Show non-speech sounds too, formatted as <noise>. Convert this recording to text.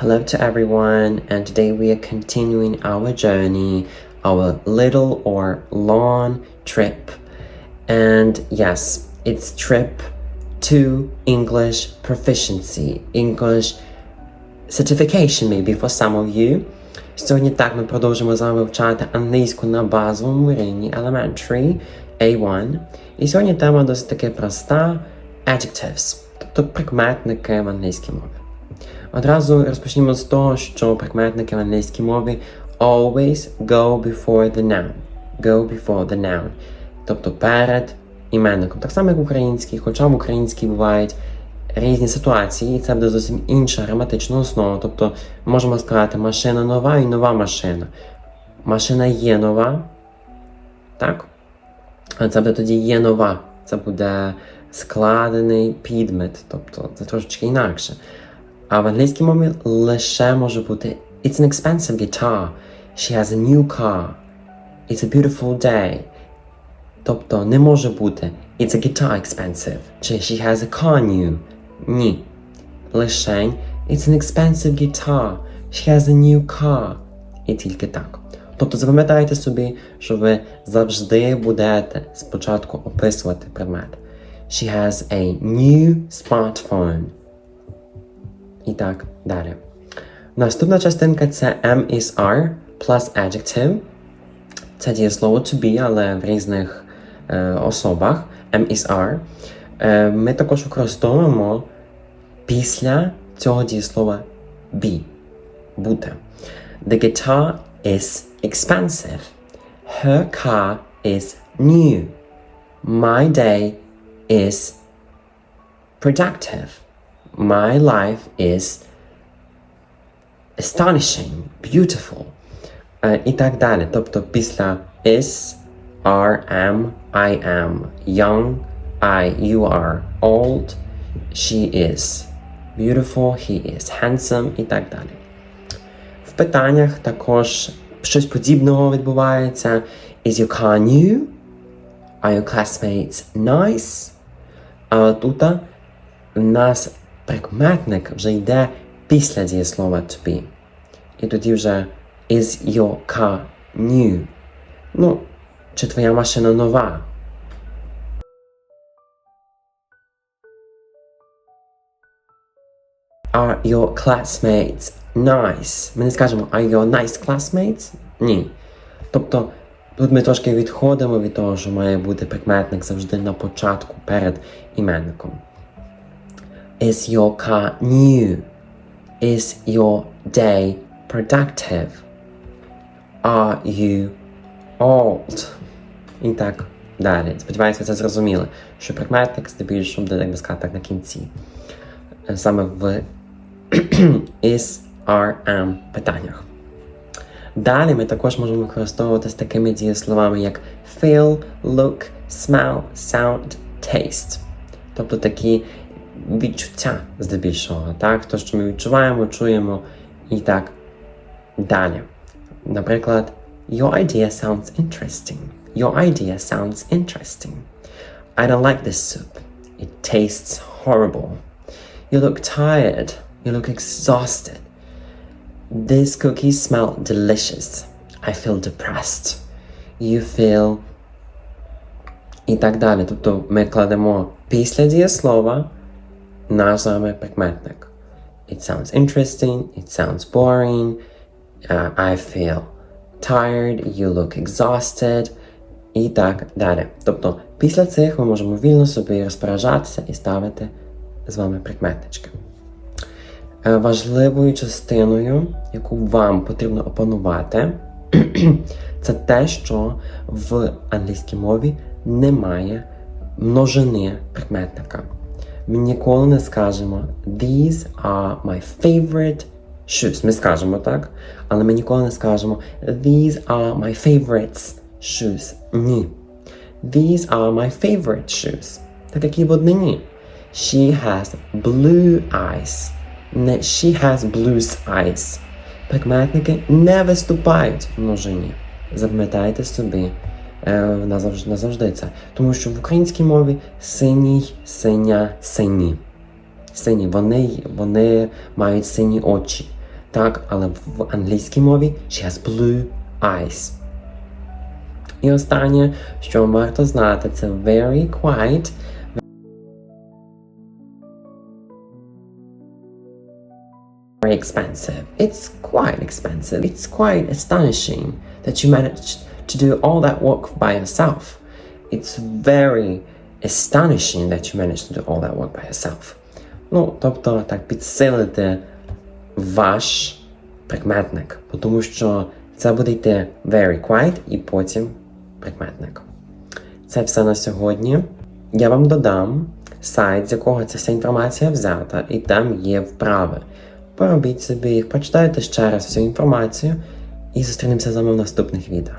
Hello to everyone, and today we are continuing our journey, our little or long trip. And yes, it's trip to English proficiency, English certification maybe for some of you. Сьогодні так ми продовжимо з вами вивчати англійську на базовому рівні Elementary A1. І сьогодні тема досить таки проста adjectives, тобто прикметники в англійській мові. Одразу розпочнімо з того, що прикметники в англійській мові always go before the noun. Go before the noun. Тобто перед іменником. Так само, як в українській, хоча в українській бувають різні ситуації, і це буде зовсім інша граматична основа. Тобто можемо сказати машина нова і нова машина. Машина є нова. Так? А це буде тоді є нова. Це буде складений підмет, тобто це трошечки інакше. А в англійській мові лише може бути It's an expensive guitar. She has a new car. It's a beautiful day. Тобто не може бути It's a guitar expensive. Чи She has a car new. Ні. Лишень It's an expensive guitar. She has a new car. І тільки так. Тобто запам'ятайте собі, що ви завжди будете спочатку описувати предмет. She has a new smartphone. І так далі. Наступна частинка це M is R plus adjective. Це дієслово to be, але в різних е, особах. M is R. Е, ми також використовуємо після цього дієслова be. Бути. The guitar is expensive. Her car is new. My day is productive. My life is astonishing, beautiful. Е, і так далі. Тобто після is, are, am, I am, young, I, you are, old, she is, beautiful, he is, handsome і так далі. В питаннях також щось подібного відбувається. Is your car new? Are your classmates nice? А тут в нас прикметник вже йде після дієслова to be. І тоді вже is your car new? Ну, чи твоя машина нова? Are your classmates nice? Ми не скажемо Are your nice classmates? Ні. Тобто тут ми трошки відходимо від того, що має бути прикметник завжди на початку перед іменником. Is your car new? Is your day productive? Are you old? І так далі. Сподіваюся, це зрозуміли, що прикметник здебільшого буде, як би сказати, так на кінці. Е, Саме в is, are, am питаннях. Далі ми також можемо використовувати з такими дієсловами, як feel, look, smell, sound, taste. Тобто такі відчуття здебільшого, так? То, що ми відчуваємо, чуємо і так далі. Наприклад, Your idea sounds interesting. Your idea sounds interesting. I don't like this soup. It tastes horrible. You look tired. You look exhausted. These cookies smell delicious. I feel depressed. You feel. І так далі. Тобто ми кладемо після дієслова з прикметник. It sounds interesting. It sounds boring. Uh, I feel tired. You look exhausted. І так далі. Тобто після цих ми можемо вільно собі розпоражатися і ставити з вами прикметнички. Е, Важливою частиною, яку вам потрібно опанувати, <clears throat> це те, що в англійській мові немає множини прикметника. Ми ніколи не скажемо These are my favorite shoes. Ми скажемо так, але ми ніколи не скажемо These are my favorites shoes. Ні. These are my favorite shoes. Так як і в однині. She has blue eyes. Не she has blue eyes. Прикметники не виступають в множині. Запам'ятайте собі е, назавжди, назавжди. Тому що в українській мові синій, синя, сині. Сині, вони, вони мають сині очі. Так, але в англійській мові she has blue eyes. І останнє, що варто знати, це very quiet. Very expensive. It's quite expensive. It's quite astonishing that you managed to do all that work by yourself. It's very astonishing that you managed to do all that work by yourself. Ну, тобто, так, підсилити ваш прикметник, тому що це буде very quiet і потім прикметник. Це все на сьогодні. Я вам додам сайт, з якого ця вся інформація взята, і там є вправи. Поробіть собі їх, прочитайте ще раз всю інформацію і зустрінемося з вами в наступних відео.